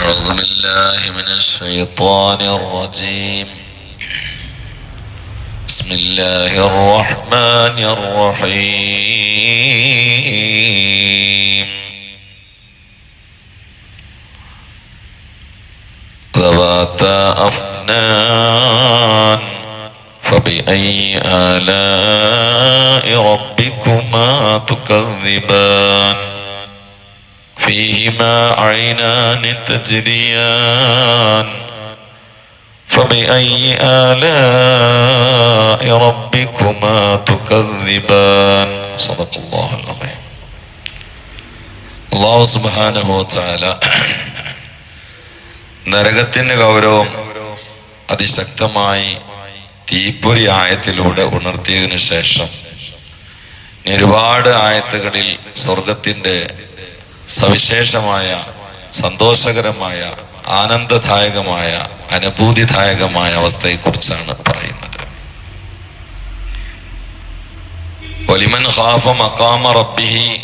أعوذ بالله من الشيطان الرجيم. بسم الله الرحمن الرحيم. ذواتا أفنان فبأي آلاء ربكما تكذبان؟ فيهما عينان تجريان فبأي آلاء ربكما تكذبان صدق الله العظيم അള്ളാഹു സുബാനഹോ ചാല നരകത്തിന്റെ ഗൗരവം അതിശക്തമായി തീപ്പൊരി ആയത്തിലൂടെ ഉണർത്തിയതിനു ശേഷം ഇനി ഒരുപാട് ആയത്തുകളിൽ സ്വർഗത്തിന്റെ സവിശേഷമായ സന്തോഷകരമായ ആനന്ദദായകമായ അനുഭൂതിദായകമായ അവസ്ഥയെക്കുറിച്ചാണ് പറയുന്നത്. റബ്ബിഹി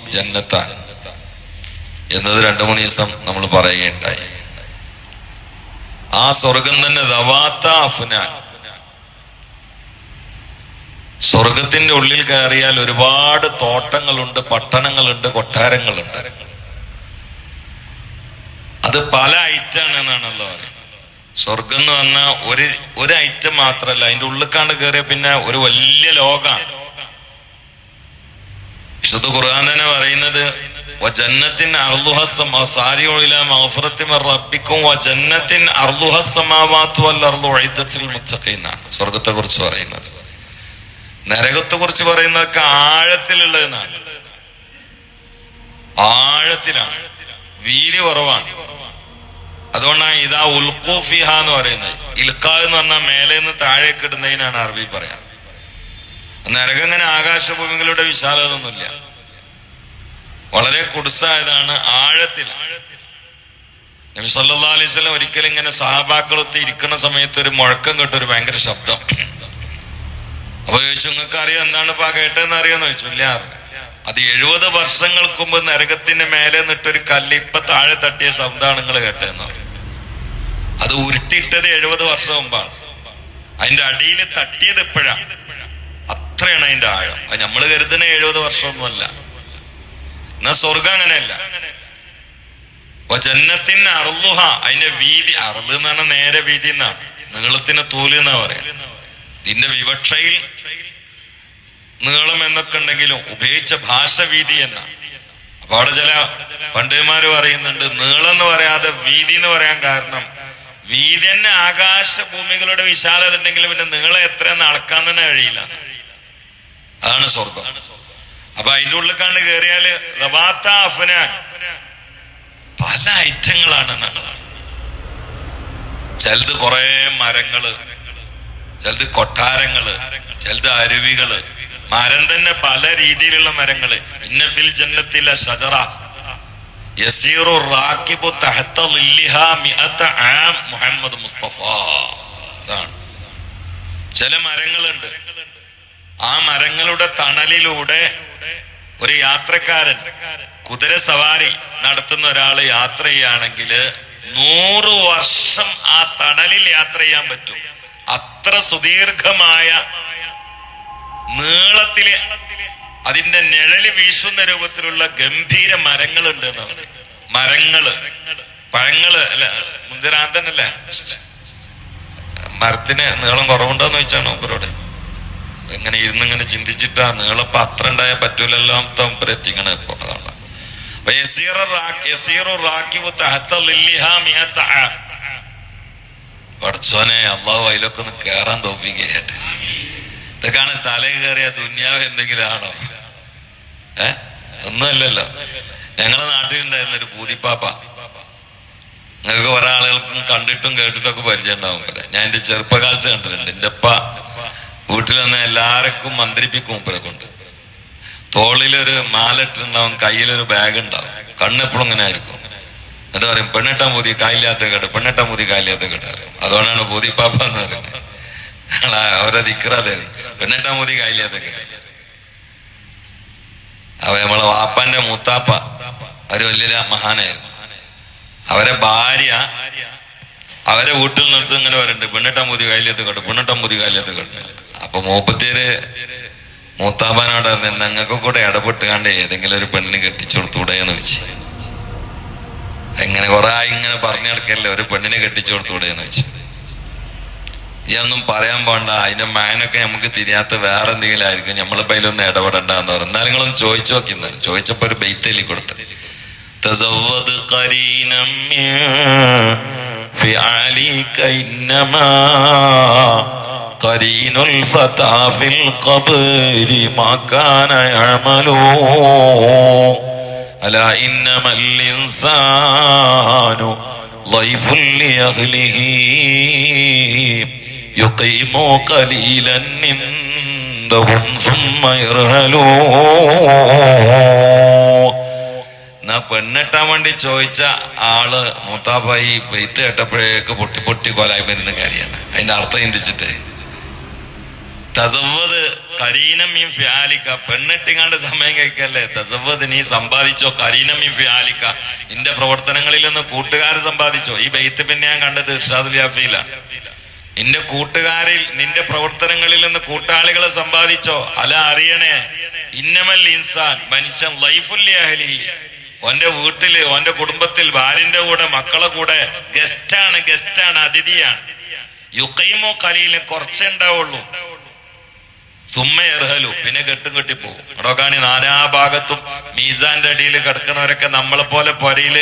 എന്നത് രണ്ടു മൂന്ന് ദിവസം നമ്മൾ പറയുകയുണ്ടായി. ആ സ്വർഗം തന്നെ ദവാത്ത സ്വർഗത്തിന്റെ ഉള്ളിൽ കയറിയാൽ ഒരുപാട് തോട്ടങ്ങളുണ്ട് പട്ടണങ്ങളുണ്ട് കൊട്ടാരങ്ങളുണ്ട്. പല ഐറ്റാണ് എന്നാണല്ലോ പറയുന്നത്. സ്വർഗം എന്ന് പറഞ്ഞാൽ ഒരു ഒരു ഐറ്റം മാത്രല്ല. അതിന്റെ ഉള്ളിക്കാണ്ട് കയറിയ പിന്നെ ഒരു വലിയ ലോകാണ്. വിശുദ്ധ ഖുർആൻ തന്നെ പറയുന്നത് സ്വർഗത്തെ കുറിച്ച് പറയുന്നത്. നരകത്തെ കുറിച്ച് പറയുന്നതൊക്കെ ആഴത്തിലുള്ളതെന്നാണ് ആഴത്തിലാണ്. വീതി കുറവാണ്. അതുകൊണ്ടാണ് ഇതാ ഉൽഖൂഫിഹ എന്ന് പറയുന്നത്. ഇൽക്ക എന്ന് പറഞ്ഞാൽ മേലെ നിന്ന് താഴേക്ക് ഇടുന്നതിനാണ് അറബി പറയാം. നരകം ഇങ്ങനെ ആകാശഭൂമികളുടെ വിശാലതൊന്നുമില്ല വളരെ കുടുസായതാണ് ആഴത്തിൽ. നബി സല്ലാ അലൈഹി സ്വലം ഒരിക്കലും ഇങ്ങനെ സഹാബാക്കളൊത്ത് ഇരിക്കുന്ന സമയത്ത് ഒരു മുഴക്കം കേട്ട ഒരു ഭയങ്കര ശബ്ദം. അപ്പൊ ചോദിച്ചു നിങ്ങൾക്ക് അറിയാം എന്താണ് ഇപ്പൊ കേട്ടതെന്ന് അറിയാന്ന് ചോദിച്ചു ഇല്ല. അത് എഴുപത് വർഷങ്ങൾക്ക് മുമ്പ് നരകത്തിന്റെ മേലെ നിട്ടൊരു കല്ല് ഇപ്പൊ താഴെ തട്ടിയ ശബ്ദമാണ് നിങ്ങൾ കേട്ടതെന്ന് പറഞ്ഞു. അത് ഉരുട്ടിയിട്ടത് എഴുപത് വർഷം മുമ്പാണ്. അതിന്റെ അടിയിൽ തട്ടിയത് എപ്പോഴാ? അത്രയാണ് അതിന്റെ ആഴം. അത് നമ്മൾ കരുതുന്ന എഴുപത് വർഷമൊന്നുമല്ല എന്നാ സ്വർഗം അങ്ങനെയല്ല. ജന്നത്തിന് അറുലുഹ അതിന്റെ വീതി അറുത് എന്ന് പറഞ്ഞാൽ നേരെ വീതി എന്നാണ് നീളത്തിന് തോൽ എന്നാ പറയാ. ഇതിന്റെ വിവക്ഷയിൽ നീളം എന്നൊക്കെ ഉണ്ടെങ്കിലും ഉപയോഗിച്ച ഭാഷ വീതി എന്ന. അപ്പൊ അവിടെ ചില പണ്ഡിതന്മാര് പറയുന്നുണ്ട് നീളം എന്ന് പറയാതെ വീതി എന്ന് പറയാൻ കാരണം വീതി തന്നെ ആകാശ ഭൂമികളുടെ വിശാലത ഉണ്ടെങ്കിലും പിന്നെ നിങ്ങളെ എത്രയെന്ന് അളക്കാൻ തന്നെ കഴിയില്ല. അതാണ് സ്വർഗം അപ്പൊ അതിന്റെ ഉള്ളിൽ കണ്ട് കയറിയാൽ പല ഐറ്റങ്ങളാണ് ചിലത് കുറെ മരങ്ങൾ ചിലത് കൊട്ടാരങ്ങൾ ചിലത് അരുവികൾ. മരം തന്നെ പല രീതിയിലുള്ള മരങ്ങൾ. ഇന്നഫിൽ ജന്നത്തിലെ ഷജറ. മുഹമ്മദ് ചില മരങ്ങളുണ്ട്. ആ മരങ്ങളുടെ തണലിലൂടെ ഒരു യാത്രക്കാരൻ കുതിര സവാരി നടത്തുന്ന ഒരാൾ യാത്ര ചെയ്യുകയാണെങ്കിൽ നൂറ് വർഷം ആ തണലിൽ യാത്ര ചെയ്യാൻ പറ്റും. അത്ര സുദീർഘമായ നീളത്തിൽ അതിന്റെ നിഴൽ വീശുന്ന രൂപത്തിലുള്ള ഗംഭീര മരങ്ങളുണ്ട് എന്നാണ് മരങ്ങൾ. പഴങ്ങൾ. അല്ല മുന്തിരാന്തനല്ലേ? മരത്തിന് നീളം കുറവുണ്ടോന്ന് ചോദിച്ചാണ് നോക്കരോട്. ഇങ്ങനെ ഇരുന്ന് ഇങ്ങനെ ചിന്തിച്ചിട്ടാ നീളം അത്ര ഉണ്ടായാൽ പറ്റൂലല്ലോ തമ്പരെത്തിങ്ങനെ എത്തിക്കണ. പടച്ചോനെ അള്ളാഹു അതിലൊക്കെ ഒന്ന് കേറാൻ തോപ്പിക്കട്ടെ ഇതൊക്കെയാണ് തലയിൽ കയറിയ ദുന്യാവ് എന്തെങ്കിലും ആണോ? ഏ? ഒന്നുമല്ലല്ലോ. ഞങ്ങളെ നാട്ടിലുണ്ടായിരുന്ന ഒരു പൂതിപ്പാപ്പ. നിങ്ങൾക്ക് ഒരാളുകൾക്കും കണ്ടിട്ടും കേട്ടിട്ടൊക്കെ പരിചയം ഉണ്ടാവും വരെ ഞാൻ എന്റെ ചെറുപ്പകാലത്ത് കണ്ടിട്ടുണ്ട്. എന്റെ അപ്പ വീട്ടിൽ വന്ന എല്ലാവർക്കും മന്ത്രിപ്പിക്കും മൂപ്പരെ കൊണ്ട്. തോളിലൊരു മാലട്ടുണ്ടാവും കയ്യിലൊരു ബാഗ് ഉണ്ടാവും കണ്ണെപ്പോഴും ഇങ്ങനെ ആയിരിക്കും. എന്താ പറയും പെണ്ണെട്ടാൻ പൂതി കായില്ലാത്ത കേട്ട് പെണ്ണെട്ടാൻ പൂതി കായില്ലാത്ത കേട്ട് അറിയും അതുകൊണ്ടാണ് പൂതിപ്പാപ്പ എന്ന് പറയുന്നത്. അവരത് അവരെ ദിക്കറാതായിരുന്നു പെണ്ണെട്ടാൻ പൂതി കായില്ലാത്ത കേട്ട് അവ നമ്മളെ വാപ്പാന്റെ മൂത്താപ്പ ഒരു വലിയ മഹാനായിരുന്നു. അവരെ ഭാര്യ അവരെ വീട്ടിൽ നിർത്തി ഇങ്ങനെ വരണ്ട്. പെണ്ണിട്ടാൻ പുതിയ കാലിയത്ത് കണ്ടു പെണ്ണിട്ടാൻ പുതിയ കാലിയത്ത് കണ്ടു അപ്പൊ മൂപ്പത്തിയര് മൂത്താപ്പനോട് പറഞ്ഞു ഞങ്ങൾക്ക് കൂടെ ഇടപെട്ട് കണ്ട് ഏതെങ്കിലും ഒരു പെണ്ണിന് കെട്ടിച്ചു കൊടുത്തൂടെ എന്ന് വെച്ച്. ഇങ്ങനെ കുറെ ഇങ്ങനെ പറഞ്ഞു കിടക്കല്ലേ ഒരു പെണ്ണിനെ കെട്ടിച്ചു കൊടുത്തൂടെ എന്ന് വെച്ചു. ഇതൊന്നും പറയാൻ പോണ്ട അതിന്റെ മാനൊക്കെ നമുക്ക് തിരിയാത്ത വേറെ എന്തെങ്കിലും ആയിരിക്കും നമ്മളിപ്പോ അതിലൊന്നും ഇടപെടണ്ടെന്ന് പറഞ്ഞു എന്നാലും നിങ്ങളൊന്ന് ചോദിച്ചു നോക്കി എന്നാലും ചോദിച്ചപ്പോ ഒരു ബെയ്ത്തലി കൊടുത്തു تزود قرينا من فعلك إنما قرين الفتى في القبر ما كان يعمل ألا إنما الإنسان ضيف لأهله يقيم قليلا عندهم ثم يرهلون എന്നാ പെണ്ണെട്ടാൻ വേണ്ടി ചോദിച്ച ആള് മൂത്താപ്പായി വെയ്ത്ത് കേട്ടപ്പോഴേക്ക് പൊട്ടി പൊട്ടി കൊലായി വരുന്ന കാര്യമാണ് അതിന്റെ അർത്ഥം ചിന്തിച്ചിട്ട് തസവത് കരീനമീം ഫിയാലിക്ക പെണ്ണെട്ടിങ്ങാണ്ട് സമയം കഴിക്കല്ലേ തസവത് നീ സമ്പാദിച്ചോ കരീനമീം ഫിയാലിക്ക നിന്റെ പ്രവർത്തനങ്ങളിൽ നിന്ന് കൂട്ടുകാർ സമ്പാദിച്ചോ ഈ ബെയ്ത്ത് പിന്നെ ഞാൻ കണ്ടത് ഇർഷാദുൽ യാഫിയിലാണ് നിന്റെ കൂട്ടുകാരിൽ നിന്റെ പ്രവർത്തനങ്ങളിൽ നിന്ന് കൂട്ടാളികളെ സമ്പാദിച്ചോ? അല്ല അറിയണേ ഇന്നമൽ ഇൻസാൻ മനുഷ്യൻ ലൈഫുല്യാഹലി ഓന്റെ വീട്ടിൽ ഓന്റെ കുടുംബത്തിൽ ഭാര്യന്റെ കൂടെ മക്കളെ കൂടെ ഗസ്റ്റാണ് ഗസ്റ്റാണ് അതിഥിയാണ്. യുക്കൈമോ കലയിലും കുറച്ചേ ഉണ്ടാവുള്ളൂ. തുമ്മ എർഹലു പിന്നെ കെട്ടും കെട്ടിപ്പോകും അടോക്കാണി നാനാ ഭാഗത്തും മീസാന്റെ അടിയിൽ കിടക്കുന്നവരൊക്കെ നമ്മളെ പോലെ പൊരയിൽ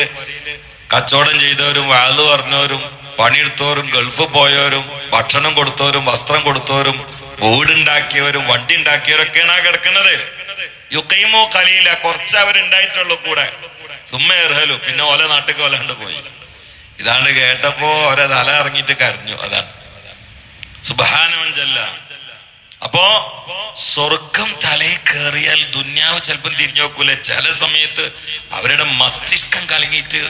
കച്ചവടം ചെയ്തവരും വാഴ് പറഞ്ഞവരും പണിയെടുത്തവരും ഗൾഫ് പോയവരും ഭക്ഷണം കൊടുത്തവരും വസ്ത്രം കൊടുത്തവരും വീടുണ്ടാക്കിയവരും വണ്ടി ഉണ്ടാക്കിയവരൊക്കെയാണ് കിടക്കുന്നത്. യുക്കൈമോ കലിയില്ല കുറച്ച് അവരുണ്ടായിട്ടുള്ളൂ കൂടെ. സുമ്മ പിന്നെ ഓല നാട്ടിൽ കൊല്ലാണ്ട് പോയി. ഇതാണ് കേട്ടപ്പോ അവരെ തല ഇറങ്ങിയിട്ട് കരഞ്ഞു. അതാണ്. സുബാനമഞ്ചല്ല അപ്പോ സ്വർഗം തലയിൽ കയറിയാൽ ദുന്യാവ് ചിലപ്പം തിരിഞ്ഞു നോക്കൂല? ചില സമയത്ത് അവരുടെ മസ്തിഷ്കം കലങ്ങിയിട്ട്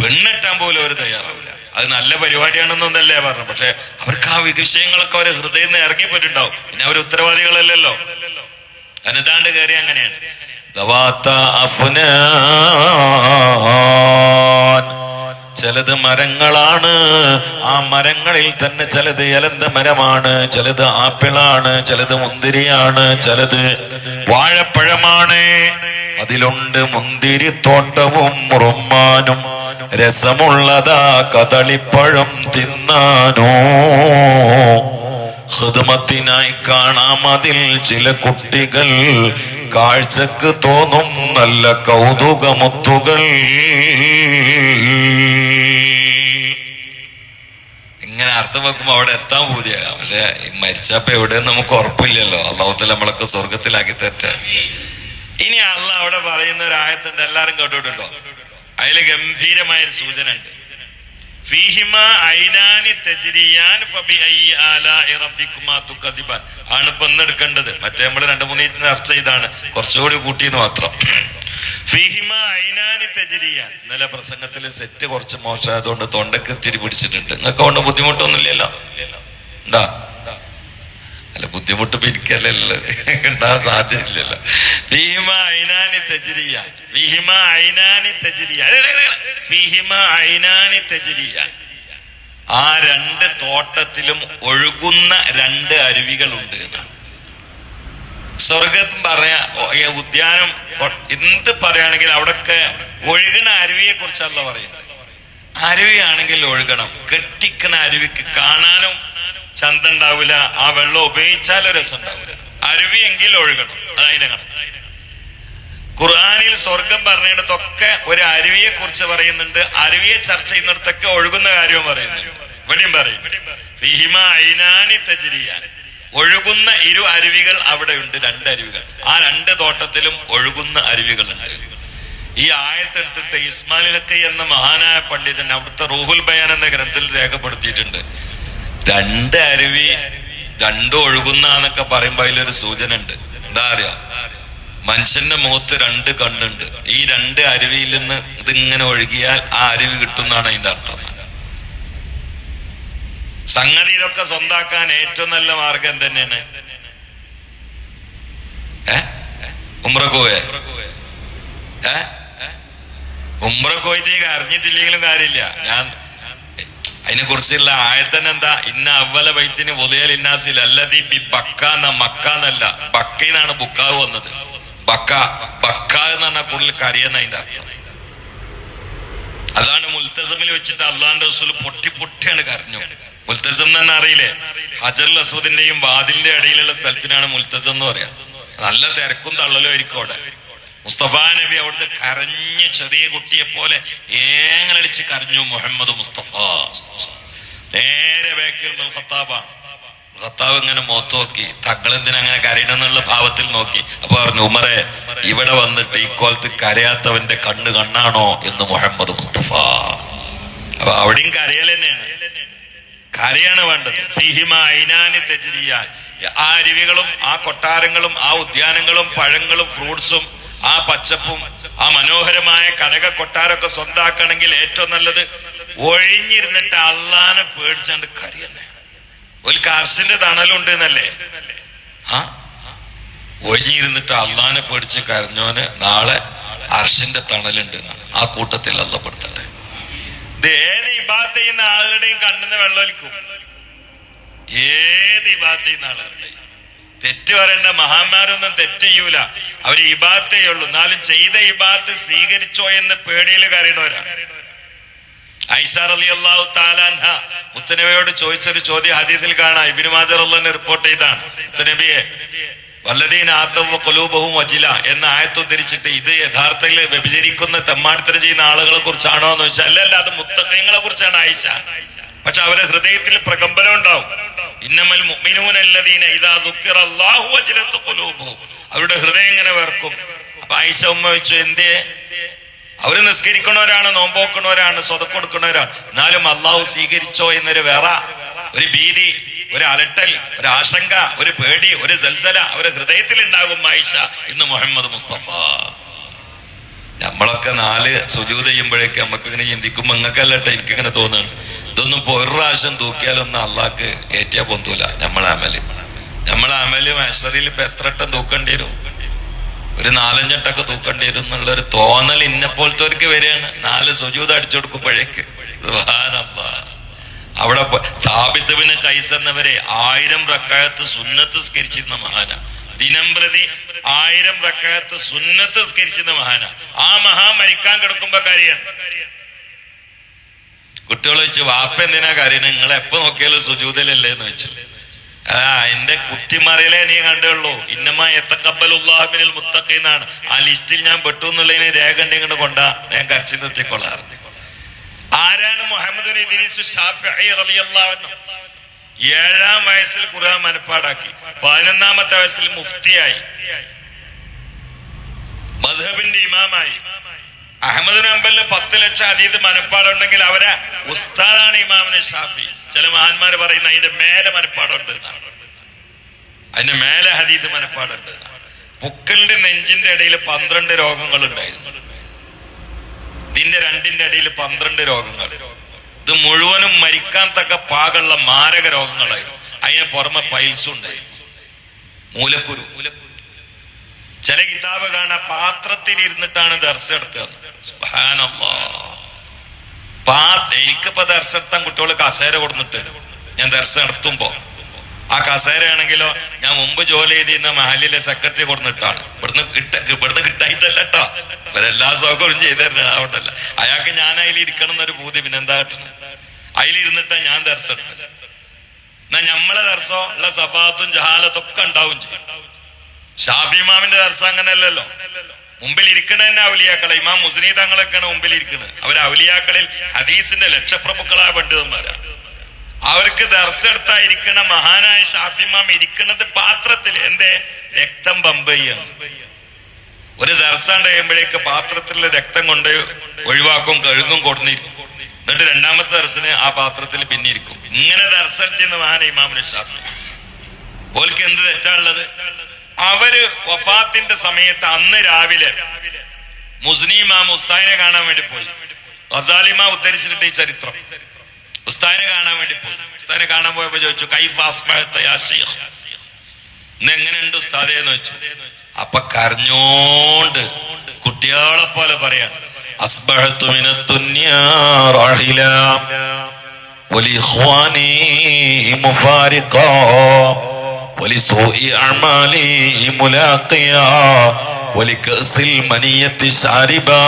പെണ്ണെട്ടാൻ പോലും അവർ തയ്യാറാവില്ല അത് നല്ല പരിപാടിയാണെന്നൊന്നല്ലേ പറഞ്ഞു പക്ഷെ അവർക്ക് ആ വിഷയങ്ങളൊക്കെ അവരെ ഹൃദയം ഇറങ്ങിപ്പോയിട്ടുണ്ടാവും. പിന്നെ അവർ ഉത്തരവാദികളല്ലല്ലോ. അനതാണ്ട് കയറി അങ്ങനെയാണ്. ചിലത് മരങ്ങളാണ്. ആ മരങ്ങളിൽ തന്നെ ചിലത് ഇലന്ത മരമാണ്. ചിലത് ആപ്പിളാണ്. ചിലത് മുന്തിരിയാണ്. ചിലത് വാഴപ്പഴമാണ്. അതിലുണ്ട് മുന്തിരി മുന്തിരിത്തോട്ടവും റുമ്മാനും രസമുള്ളതാ കദളിപ്പഴം തിന്നാനോ. ഹൃദമത്തിനായി കാണാം അതിൽ ചില കുട്ടികൾ. കാഴ്ചക്ക് തോന്നും നല്ല കൗതുകമുത്തുകൾ. ഇങ്ങനെ അർത്ഥം വെക്കുമ്പോ അവിടെ എത്താൻ പൂതിയാകാം. പക്ഷെ മരിച്ചപ്പോ എവിടെയും നമുക്ക് ഉറപ്പില്ലല്ലോ. അള്ളാഹത്തിൽ നമ്മളൊക്കെ സ്വർഗത്തിലാക്കി തെറ്റ. ഇനി അള്ള അവിടെ പറയുന്ന ഒരു ആയത്തുണ്ട്. എല്ലാരും കേട്ടിട്ടുണ്ടോ? അതിൽ ഗംഭീരമായ ഒരു സൂചന ആണ് ഇന്ന് മറ്റേ നമ്മൾ രണ്ടു മൂന്ന് ചർച്ച ചെയ്താണ്. കുറച്ചുകൂടി കൂട്ടിയെന്ന് മാത്രം. ഇന്നലെ പ്രസംഗത്തിൽ സെറ്റ് കുറച്ച് മോശമായതുകൊണ്ട് തൊണ്ടക്ക് തിരി പിടിച്ചിട്ടുണ്ട്. നിങ്ങൾക്ക് കൊണ്ട് ബുദ്ധിമുട്ടൊന്നുമില്ലല്ലോ? ഉണ്ടാ? അല്ല ബുദ്ധിമുട്ട് പിരിക്കല്ലല്ലോ ഉണ്ടാകാൻ സാധ്യതയില്ലല്ലോ. ആ രണ്ട് തോട്ടത്തിലും ഒഴുകുന്ന രണ്ട് അരുവികളുണ്ട്. സ്വർഗം പറയാ ഉദ്യാനം എന്ത് പറയുകയാണെങ്കിൽ അവിടൊക്കെ ഒഴുകണ അരുവിയെ കുറിച്ചല്ല പറയുന്നത്. അരുവിയാണെങ്കിൽ ഒഴുകണം. കെട്ടിക്കണ അരുവിക്ക് കാണാനും ചന്തണ്ടാവില്ല ആ വെള്ളം ഉപയോഗിച്ചാലും രസം ഉണ്ടാവില്ല. അരുവിയെങ്കിൽ ഒഴുകണം. അതതിനെ കണക്ക്. ഖുർആാനിൽ സ്വർഗം പറഞ്ഞിടത്തൊക്കെ ഒരു അരുവിയെ കുറിച്ച് പറയുന്നുണ്ട്. അരുവിയെ ചർച്ച ചെയ്യുന്നിടത്തൊക്കെ ഒഴുകുന്ന കാര്യവും പറയുന്നുണ്ട്. പറയും. ഐനാനി ഒഴുകുന്ന ഇരു അരുവികൾ അവിടെ ഉണ്ട് രണ്ട് അരുവികൾ. ആ രണ്ട് തോട്ടത്തിലും ഒഴുകുന്ന അരുവികളുണ്ട്. ഈ ആയത്തെടുത്തിട്ട് ഇസ്മാലിലൊക്കെ എന്ന മഹാനായ പണ്ഡിതൻ അവിടുത്തെ റൂഹുൽ ബയാൻ എന്ന ഗ്രന്ഥത്തിൽ രേഖപ്പെടുത്തിയിട്ടുണ്ട്. രണ്ട് അരുവി രണ്ടും ഒഴുകുന്ന എന്നൊക്കെ പറയുമ്പോ അതിലൊരു സൂചന ഉണ്ട് എന്താ അറിയോ? മനുഷ്യന്റെ മുഖത്ത് രണ്ട് കണ്ണുണ്ട്. ഈ രണ്ട് അരുവിയിൽ നിന്ന് ഇതിങ്ങനെ ഒഴുകിയാൽ ആ അരുവി കിട്ടുന്നതാണ് അതിന്റെ അർത്ഥം. സംഗതിയിലൊക്കെ സ്വന്താക്കാൻ ഏറ്റവും നല്ല മാർഗം തന്നെയാണ്. ഏ? ഉമ്രക്കോയെ ഏ? അറിഞ്ഞിട്ടില്ലെങ്കിലും കാര്യമില്ല. ഞാൻ അതിനെ കുറിച്ചുള്ള ആയത്തന്നെ എന്താ? ഇന്ന അവല വൈത്തിന് ഉദയൽ ഇന്നാസിൽ അല്ലതി ബി ബക്ക എന്ന മക്ക എന്നല്ല ബുക്കാവ് വന്നത്. ബക്ക പക്ക എന്ന് പറഞ്ഞാൽ കൂടുതൽ കരയെന്ന് അതിന്റെ അർത്ഥം. അതാണ് മുൽത്തസമിൽ വെച്ചിട്ട് അള്ളാന്റെ റസൂൽ പൊട്ടി പൊട്ടിയാണ് കരഞ്ഞു. മുൽത്തസം തന്നെ അറിയില്ലേ? ഹജറുൽ അസ്വദിന്റെയും വാതിലിന്റെ ഇടയിലുള്ള സ്ഥലത്തിനാണ് മുൽത്തസം എന്ന് പറയാ. നല്ല തിരക്കും തള്ളലും ആയിരിക്കും അവിടെ. മുസ്തഫ നബി അവിടുന്ന് കരഞ്ഞ് ചെറിയ കുട്ടിയെ പോലെ ഏങ്ങലടിച്ച് കരഞ്ഞു മുഹമ്മദ് മുസ്തഫ. നേരെ ബാക്കിൽ ഖത്താബാണ്. ഖത്താബ് ഇങ്ങനെ മുഖത്ത് നോക്കി തങ്ങളെന്തിനാ അങ്ങനെ കരയണമെന്നുള്ള ഭാവത്തിൽ നോക്കി? അപ്പൊ പറഞ്ഞു ഉമറെ ഇവിടെ വന്നിട്ട് ഇക്കോലത്ത് കരയാത്തവന്റെ കണ്ണ് കണ്ണാണോ? എന്ന് മുഹമ്മദ് മുസ്തഫ. അപ്പൊ അവിടെയും കരയൽ തന്നെയാണ്. കരയാണ് വേണ്ടത്. ആ അരുവികളും ആ കൊട്ടാരങ്ങളും ആ ഉദ്യാനങ്ങളും പഴങ്ങളും ഫ്രൂട്ട്സും ആ പച്ചപ്പും ആ മനോഹരമായ കനക കൊട്ടാരമൊക്കെ സ്വന്താക്കണമെങ്കിൽ ഏറ്റവും നല്ലത് ഒഴിഞ്ഞിരുന്നിട്ട് അള്ളാനെ പേടിച്ചാണ്ട് കരയന്നെ. ഒരു കാർഷിന്റെ തണലുണ്ട് എന്നല്ലേ ആ? ഒഴിഞ്ഞിരുന്നിട്ട് അള്ളാനെ പേടിച്ച് കരഞ്ഞോന് നാളെ അർഷിന്റെ തണലുണ്ട് ആ കൂട്ടത്തിൽ അള്ളപ്പെടുത്തട്ടെ ഇത് ഏത് ഇബാത്ത് ചെയ്യുന്ന ആളുകളുടെയും കണ്ണിന് വെള്ളമൊലിക്കും ഏത് ഇബാത്ത് ചെയ്യുന്ന ആളുകളുടെയും? തെറ്റ് പറയേണ്ട മഹാന്മാരൊന്നും തെറ്റ് ചെയ്യൂല അവർ ഇബാത്തേ ഉള്ളൂ. എന്നാലും ചെയ്ത ഇബാത്ത് സ്വീകരിച്ചോ എന്ന് പേടിയിൽ കരയണവരാണ് മുത്തനബിയോട് ചോദിച്ചൊരു ചോദ്യം ഹദീസിൽ കാണാം. ഇബിന് മാജർ റിപ്പോർട്ട് ചെയ്താണ്. മുത്തനബിയെ വല്ലതീൻ ആത്തവ കൊലൂപവും വജില എന്ന ആയത്ത് ഉദ്ധരിച്ചിട്ട് ഇത് യഥാർത്ഥത്തിൽ വ്യഭിചരിക്കുന്ന തെമ്മാടിത്തരം ചെയ്യുന്ന ആളുകളെ കുറിച്ചാണോ എന്ന് വെച്ചാൽ അല്ലല്ല അത് മുത്തങ്ങളെ കുറിച്ചാണ് ആയിഷ പക്ഷെ അവരെ ഹൃദയത്തിൽ പ്രകമ്പനം ഉണ്ടാവും. ഇന്നമൽ മുഅ്മിനൂനല്ലദീന ഇദാ അവരുടെ ഹൃദയം ഇങ്ങനെ വേർക്കും അപ്പൊ ആയിഷ ഉമ്മ വെച്ചു എന്തേ അവർ നിസ്കരിക്കുന്നവരാണ് നോമ്പോക്കുന്നവരാണ് സ്വതം കൊടുക്കുന്നവരാണ്. എന്നാലും അള്ളാഹു സ്വീകരിച്ചോ എന്നൊരു വേറ ഒരു ഭീതി ഒരു അലട്ടൽ ഒരു ആശങ്ക ഒരു പേടി ഒരു സൽസല അവരെ ഹൃദയത്തിൽ ഉണ്ടാകും ആയിഷ ഇന്ന് മുഹമ്മദ് മുസ്തഫ. നമ്മളൊക്കെ നാല് സുജൂത് ചെയ്യുമ്പോഴേക്ക് നമുക്ക് ഇങ്ങനെ ചിന്തിക്കുമ്പോ നിങ്ങൾക്കല്ലട്ടെ എനിക്കിങ്ങനെ തോന്നുന്നു ഇതൊന്നും ഇപ്പൊ ഒരു പ്രാവശ്യം തൂക്കിയാലൊന്നും അള്ളാഹ്ക്ക് ഏറ്റിയാ പൊന്തൂല. നമ്മളെ അമൽ. നമ്മളെ അമൽ മത്സരയിൽ ഇപ്പൊ എത്ര തൂക്കേണ്ടി വരും? ഒരു നാലഞ്ചെട്ടൊക്കെ തൂക്കേണ്ടി വരും എന്നുള്ള ഒരു തോന്നൽ ഇന്നെ പോലത്തെ വരികയാണ്. നാല് സുജൂത അടിച്ചു കൊടുക്കുമ്പോഴേക്ക്. അവിടെ സ്ഥാപിത്തവിന് കൈസെന്നവരെ ആയിരം റക്കായത്ത് സുന്നത്ത് സ്കരിച്ചിരുന്ന മഹാന. ദിനം പ്രതി ആയിരം റക്കായത്ത് സുന്നത്ത് സ്കരിച്ചിരുന്ന മഹാന. ആ മഹാ മരിക്കാൻ കിടക്കുമ്പോ കരയാണ് കുട്ടികൾ വെച്ച് വാപ്പ എന്തിനാ കാര്യം നിങ്ങൾ എപ്പോ നോക്കിയാലും സുജൂതലല്ലേ? എന്ന് വെച്ചു ആ എന്റെ കുത്തിമറിയലേ നീ കണ്ടുള്ളൂ. ഇന്നമ എത്തക്കബലുല്ലാഹിമിനിൽ മുത്തഖീന്നാണ് ആ ലിസ്റ്റിൽ ഞാൻ പെട്ടു എന്നുള്ളതിനെ രേഖ ഉണ്ടെങ്കിൽ കൊണ്ടാ ഞാൻ കരച്ചു നിർത്തിക്കൊള്ളാറ്. ആരാണ് മുഹമ്മദ് ഏഴാം വയസ്സിൽ ഖുർആൻ മനപ്പാടാക്കി. പതിനൊന്നാമത്തെ വയസ്സിൽ മുഫ്തിയായി. മധുബിന്റെ ഇമാമായി. അഹമ്മദ് നമ്പലിന് പത്ത് ലക്ഷം അതീത് മനപ്പാടുണ്ടെങ്കിൽ അവരെ ഉസ്താദാണ് ഇമാമിന് ഷാഫി. ചില മഹാന്മാര് പറയുന്ന അതിന്റെ മേലെ മനപ്പാടുണ്ട്. അതിന്റെ മേലെ ഹദീദ് മനപ്പാടുണ്ട്. പുക്കലിന്റെ നെഞ്ചിന്റെ ഇടയിൽ പന്ത്രണ്ട് രോഗങ്ങൾ ഉണ്ടായിരുന്നു ഇതിന്റെ രണ്ടിന്റെ ഇടയിൽ പന്ത്രണ്ട് രോഗങ്ങൾ. ഇത് മുഴുവനും മരിക്കാൻ തക്ക പാകുള്ള മാരക രോഗങ്ങളായിരുന്നു. അതിന് പുറമെ പൈൽസും ഉണ്ടായിരുന്നു. മൂലക്കുരു മൂലക്കുരു. ചില കിതാബ് കാണാൻ പാത്രത്തിൽ ഇരുന്നിട്ടാണ് ദർശനം എടുത്തത്. സുബ്ഹാനല്ലാ. പാ എനിക്കിപ്പോ ദർശനം എടുത്താൻ കുട്ടികൾ കസേര കൊടുത്തിട്ട് ഞാൻ ദർശനം നടത്തുമ്പോ. ആ കസേര ആണെങ്കിലോ ഞാൻ മുമ്പ് ജോലി ചെയ്തിരുന്ന മഹലിലെ സെക്രട്ടറി കൊടുത്തിട്ടാണ് ഇവിടുന്ന് കിട്ട ഇവിടുന്ന് കിട്ടായിട്ടല്ല കേട്ടോ ഇവരെല്ലാ സൗകര്യം ചെയ്തു തരുന്ന ആവട്ടല്ല അയാൾക്ക് ഞാൻ അതിൽ ഇരിക്കണം എന്നൊരു ബോധ്യം പിന്നെ എന്താ കിട്ടണം? അതിലിരുന്നിട്ടാ ഞാൻ ദർശനം. എന്നാ ഞമ്മളെ ദർശനം ഉള്ള സഭാത്തും ജഹാലത്തും ഒക്കെ ഉണ്ടാവും ചെയ്യും. ഷാഫി ഇമാമിന്റെ ദർശനം അങ്ങനെയല്ലല്ലോ. മുമ്പിൽ ഇരിക്കണ തന്നെ ഔലിയാക്കളെ. ഇമാം മുസ്ലിം തങ്ങളൊക്കെയാണ് മുമ്പിൽ ഇരിക്കുന്നത്. അവർ ഔലിയാക്കളിൽ ഹദീസിന്റെ ലക്ഷപ്രഭുക്കളായ പണ്ഡിതന്മാരാണ് അവർക്ക് ദർശനത്തായിരിക്കണ മഹാനായ ഷാഫി ഇമാം ഇരിക്കുന്നത് പാത്രത്തിൽ. എന്തേ? രക്തം പമ്പയ്യാണ് ഒരു ദർശനം കഴിയുമ്പോഴേക്ക് പാത്രത്തിലെ രക്തം കൊണ്ട് ഒഴിവാക്കും കഴുകും കൊടുന്നിരിക്കും. എന്നിട്ട് രണ്ടാമത്തെ ദർശനം ആ പാത്രത്തിൽ പിന്നിരിക്കും ഇങ്ങനെ ദർശനത്തിന് മഹാന ഇമാമിന് ഷാഫി. ഓൽക്ക് എന്ത് തെറ്റാണുള്ളത്? അവർ വഫാത്തിന്റെ സമയത്ത് അന്ന് രാവിലെ മുസ്ലിം ആ മുസ്താനെ കാണാൻ വേണ്ടി പോയി. റസാലിമ ഉദ്ധരിച്ചിട്ട് ഈ ചരിത്രം. ഉസ്താനെ കാണാൻ വേണ്ടി പോയി. ഉസ്താനെ കാണാൻ പോയപ്പോ ചോദിച്ചു ഇന്ന് എങ്ങനെയുണ്ട് ഉസ്താദെ എന്ന് വെച്ചു അപ്പൊ കരഞ്ഞോണ്ട് കുട്ടികളെ പോലെ പറയാം അസ്ബഹത്തുമിന ولسوء أعمالي ملاقيا ولكأس المنية شاربا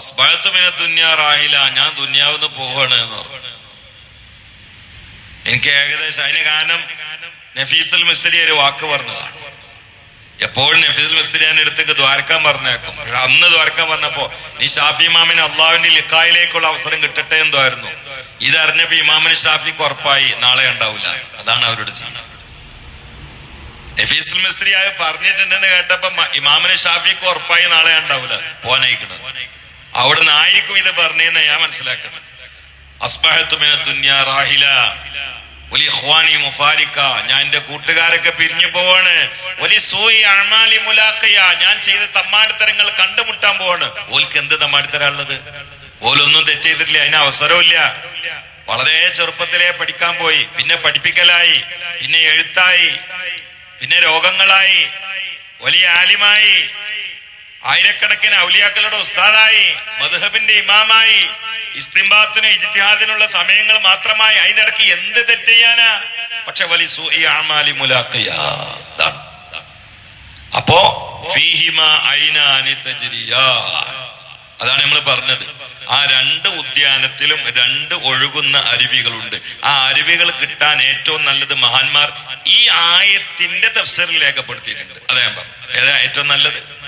അസ്ബാത്ത് മിന ദുന്യാ റാഹില ഞാൻ ദുന്യാവിന്ന് പോവാണ് എന്ന് പറഞ്ഞു എനിക്ക് ഏകദേശം അതിന് കാരണം നഫീസുൽ മിസ്രി ഒരു വാക്ക് പറഞ്ഞതാണ് എപ്പോഴും നഫീസുൽ മിസ്രിയാൻ അടുത്തേക്ക് ദ്വാരക്കാൻ പറഞ്ഞേക്കും. പക്ഷെ അന്ന് ദ്വാരക്കാൻ പറഞ്ഞപ്പോ നീ ഷാഫി ഇമാമിന് അള്ളാഹുവിന്റെ ലിക്കായിലേക്കുള്ള അവസരം കിട്ടട്ടെ എന്തായിരുന്നു ഇതറിഞ്ഞപ്പോ ഇമാമിന് ഷാഫിക്ക് ഉറപ്പായി നാളെ ഉണ്ടാവില്ല അതാണ് അവരുടെ ജീവിതം. നഫീസുൽ മിസ്രി ആയ പറഞ്ഞിട്ടുണ്ടെന്ന് കേട്ടപ്പോ ഇമാമിന് ഷാഫിക്ക് ഉറപ്പായി നാളെ ഉണ്ടാവില്ല പോനയിക്കണം അവിടെ നായിക്കും ഇത് പറഞ്ഞെന്ന് ഞാൻ മനസ്സിലാക്കണം. അസ്ബഹത്തു മിന ദുന്യാ റാഹില. ഖ്വാനി മുഫാരിക്ക ഞാൻ എന്റെ കൂട്ടുകാരൊക്കെ പിരിഞ്ഞു പോവാണ്. വലിയ സൂയി അഴമാലി മുലാക്കയ ഞാൻ ചെയ്ത തമ്മാടിത്തരങ്ങൾ കണ്ടുമുട്ടാൻ പോവാണ്. ഓൽക്ക് എന്ത് തമ്മാടിത്തരാണുള്ളത് ഓലൊന്നും തെറ്റ് ചെയ്തിട്ടില്ല അതിന് അവസരമില്ല വളരെ ചെറുപ്പത്തിലേ പഠിക്കാൻ പോയി പിന്നെ പഠിപ്പിക്കലായി പിന്നെ എഴുത്തായി പിന്നെ രോഗങ്ങളായി വലിയ ആലിമായി ആയിരക്കണക്കിന് ഔലിയാക്കളുടെ ഉസ്താദായി മധുഹബിന്റെ ഇമാമായി ഇസ്തിംബാത്തിനും ഇജ്തിഹാദിനുള്ള സമയങ്ങൾ മാത്രമായി അതിനിടയ്ക്ക് എന്ത് തെറ്റ് ചെയ്യാനാ പക്ഷെ വലി സൂഇ ആമാലി മുലാഖിയ. അപ്പോ. അതാണ് നമ്മൾ പറഞ്ഞത്. ആ രണ്ട് ഉദ്യാനത്തിലും രണ്ട് ഒഴുകുന്ന അരുവികളുണ്ട്. ആ അരുവികൾ കിട്ടാൻ ഏറ്റവും നല്ലത് മഹാന്മാർ ഈ ആയത്തിന്റെ തഫ്സറിൽ രേഖപ്പെടുത്തിയിട്ടുണ്ട്. അതാ ഞാൻ പറഞ്ഞു ഏതാ ഏറ്റവും നല്ലത്?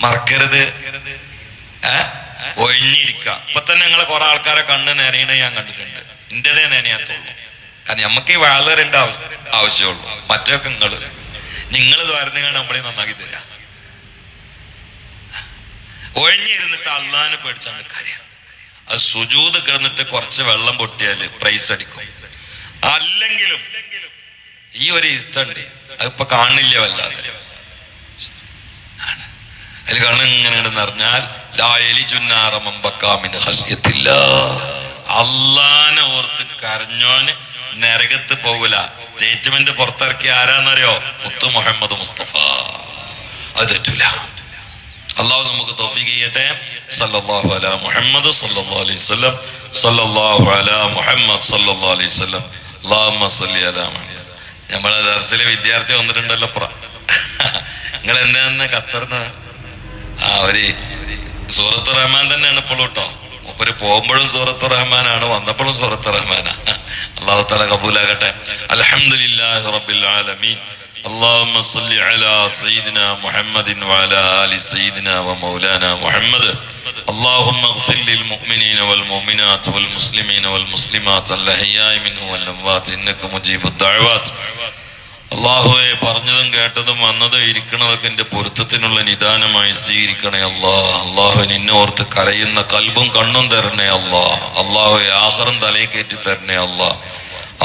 മറക്കരുത്. ഏ? ഒഴിഞ്ഞിരിക്ക ഇപ്പൊ തന്നെ ഞങ്ങളെ കുറെ ആൾക്കാരെ കണ്ണ് നനയണ ഞാൻ കണ്ടിട്ടുണ്ട്. ഇന്റതേ നനയാത്തുള്ളൂ കാരണം നമുക്ക് ഈ വളരേണ്ട ആവശ്യമുള്ളൂ. മറ്റൊക്കെ നിങ്ങൾ നിങ്ങൾ വരുന്നെങ്കിൽ നമ്മളെ നന്നാക്കി തരാം. ഒഴിഞ്ഞിരുന്നിട്ട് അള്ളാനെ പേടിച്ചാണ്ട് കാര്യം. അത് സുജൂത് കിടന്നിട്ട് കുറച്ച് വെള്ളം പൊട്ടിയാൽ പ്രൈസ് അടിക്കും. അല്ലെങ്കിലും ഈ ഒരു ഇരുത്തണ്ട്. അതിപ്പോ കാണില്ല വല്ലാതെ. അതിൽ കണ്ണിങ്ങനെ നിറഞ്ഞാൽ അള്ളാനെ ഓർത്ത് കരഞ്ഞോന് നരകത്ത് പോകില്ല സ്റ്റേറ്റ്മെന്റ് പുറത്തിറക്കി ആരാന്നറിയോ? മുത്തു മുഹമ്മദ് മുസ്തഫ. അത് അള്ളാഹു നമുക്ക് തോഫി ചെയ്യട്ടെ. സല്ലല്ലാഹു അലാ മുഹമ്മദ് സല്ലല്ലാഹു അലൈഹി വസല്ലം. സല്ലല്ലാഹു അലാ മുഹമ്മദ് സല്ലല്ലാഹു അലൈഹി വസല്ലം. അല്ലാഹുമ്മ സല്ലി അലാ നമ്മളെ ദർസിലെ വിദ്യാർത്ഥി വന്നിട്ടുണ്ടല്ലോ പ്ര നിങ്ങൾ എന്താന്ന് ഖത്തറിന്ന്? ആ ഒരു സൂറത്ത് റഹ്മാൻ തന്നെയാണ് ഇപ്പോഴും കേട്ടോ മൂപ്പര് പോകുമ്പോഴും സൂറത്ത് റഹ്മാനാണ് വന്നപ്പോഴും സൂറത്ത് റഹ്മാനാ അള്ളാഹു തല കബൂലാകട്ടെ അൽഹംദുലില്ലാഹി റബ്ബിൽ ആലമീൻ اللهم صل على سيدنا محمد وعلى آل سيدنا ومولانا محمد اللهم اغفر للمؤمنين والمؤمنات والمسلمين والمسلمات الأحياء منهم والأموات إنك مجيب الدعوات അള്ളാഹുവെ പറഞ്ഞതും കേട്ടതും വന്നതും ഇരിക്കണതൊക്കെ എന്റെ പൊരുത്തത്തിനുള്ള നിദാനമായി സ്വീകരിക്കണേ അള്ളാഹു നിന്നെ ഓർത്ത് കരയുന്ന കൽബും കണ്ണും തരണേ അല്ലാ അള്ളാഹുവെ ആഹറും തലയിൽ കയറ്റി തരണേ അല്ലാ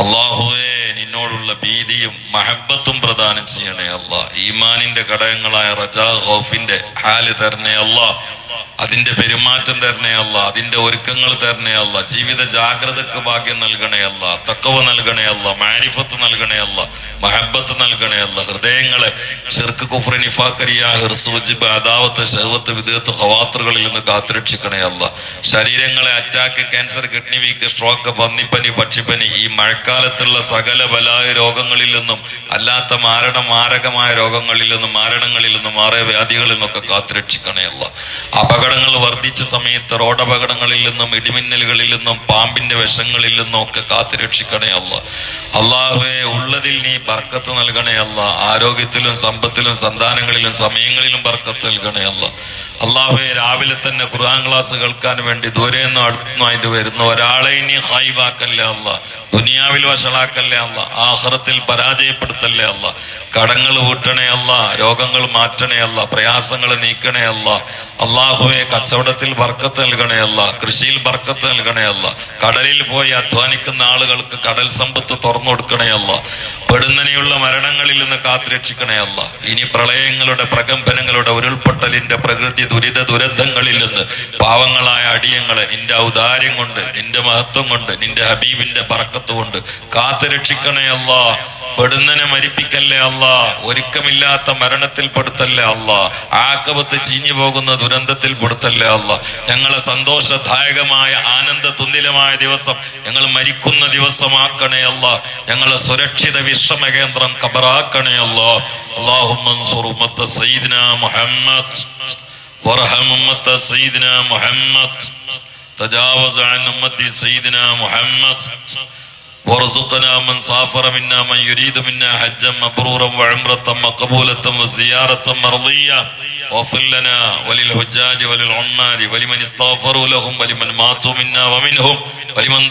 അള്ളാഹുവെ നിന്നോടുള്ള ഭീതിയും മഹബത്തും പ്രദാനം ചെയ്യണേ അല്ലാ ഈമാനിന്റെ ഘടകങ്ങളായ റജാ ഹോഫിന്റെ ഹാൽ തരണേ അല്ലാ അതിന്റെ പെരുമാറ്റം തരണേ അതിന്റെ ഒരുക്കങ്ങൾ തരണേ ജീവിത ജാഗ്രതക്ക് ഭാഗ്യം നൽകണേ അല്ല തക്കവ നൽകണേ മാരിഫത്ത് നൽകണേ മഹബത്ത് നൽകണേ ഹൃദയങ്ങളെ ഷിർക്ക് കുഫ്ര നിഫാക്കരിയ ഹിർസുജിബ് അദാവത്ത് ഷഹവത്ത് വിദേഹത്ത് ഹവാത്തറുകളിൽ നിന്ന് കാത്തുരക്ഷിക്കണേ അല്ല. ശരീരങ്ങളെ attack cancer kidney weak stroke പന്നിപ്പനി പക്ഷിപ്പനി ഈ മഴക്കാലത്തുള്ള സകല ബലായ രോഗങ്ങളിൽ നിന്നും അല്ലാത്ത മാരണ മാരകമായ രോഗങ്ങളിൽ നിന്നും മാരണങ്ങളിൽ നിന്നും മാറിയ വ്യാധികളിൽ നിന്നൊക്കെ കാത്തുരക്ഷിക്കണേ അല്ല. അപകടങ്ങൾ വർദ്ധിച്ച സമയത്ത് റോഡപകടങ്ങളിൽ നിന്നും ഇടിമിന്നലുകളിൽ നിന്നും പാമ്പിന്റെ വിഷങ്ങളിൽ നിന്നും ഒക്കെ കാത്തുരക്ഷിക്കണേ അല്ല അള്ളാഹുവെ ഉള്ളതിൽ നീ ബർക്കത്ത് നൽകണേ അല്ല ആരോഗ്യത്തിലും സമ്പത്തിലും സന്താനങ്ങളിലും സമയങ്ങളിലും ബർക്കത്ത് നൽകണേ അല്ല അള്ളാഹുവെ രാവിലെ തന്നെ ഖുർആൻ ക്ലാസ് കേൾക്കാൻ വേണ്ടി ദൂരെ നിന്നും അടുത്തുനിന്നായിട്ട് വരുന്ന ഒരാളെ ഇനി ഹൈവാക്കല്ലേ അല്ല ദുനിയാവിൽ വഷളാക്കല്ലേ അല്ല ആഹ്റത്തിൽ പരാജയപ്പെടുത്തല്ലേ അല്ല കടങ്ങൾ വീട്ടണേ അല്ല രോഗങ്ങൾ മാറ്റണേ അല്ല പ്രയാസങ്ങൾ നീക്കണേ അല്ല അള്ളാഹുവെ കച്ചവടത്തിൽ ബർക്കത്ത് നൽകണേ കൃഷിയിൽ ബർക്കത്ത് നൽകണേ കടലിൽ പോയി അധ്വാനിക്കുന്ന ആളുകൾക്ക് കടൽ സമ്പത്ത് തുറന്നു കൊടുക്കണേ അല്ല പെടുന്നനെയുള്ള മരണങ്ങളിൽ നിന്ന് കാത്തുരക്ഷിക്കണേ അല്ല. ഇനി പ്രളയങ്ങളുടെ പ്രകമ്പനങ്ങളുടെ ഉരുൾപൊട്ടലിന്റെ പ്രകൃതി ദുരിത ദുരന്തങ്ങളിൽ നിന്ന് പാവങ്ങളായ അടിയങ്ങളെ നിന്റെ ഔദാര്യം കൊണ്ട് നിന്റെ മഹത്വം കൊണ്ട് നിന്റെ ഹബീബിന്റെ ബറക്കത്ത് കൊണ്ട് കാത്തുരക്ഷിക്കണേ അല്ല. പെടുന്നനെ മരിപ്പിക്കല്ലേ അല്ല ഒരുക്കമില്ലാത്ത മരണത്തിൽ പെടുത്തല്ലേ അല്ല ആക്കപത്ത് ചീഞ്ഞു പോകുന്ന ദുരന്തത്തിൽ പെടുത്തല്ലേ അല്ല ഞങ്ങളെ സന്തോഷദായകമായ ആനന്ദ തുന്നിലമായ ദിവസം ഞങ്ങൾ മരിക്കുന്ന ദിവസമാക്കണേ അല്ല ഞങ്ങളെ സുരക്ഷിത വിശ്രമ കേന്ദ്രം കബറാക്കണേ അല്ല അള്ളാഹുമ്മത്ത് മുഹമ്മദ്. മുഹമ്മദ്. തജാവസ് അൻ മുഹമ്മദ്. وارزقنا من سافر منا من يريد منا حجا مبرورا وعمرة مقبولة وزيارة مرضية. واغفر لنا وللحجاج وللعمال ولمن استغفروا لهم ولمن ماتوا منا ومنهم ولمن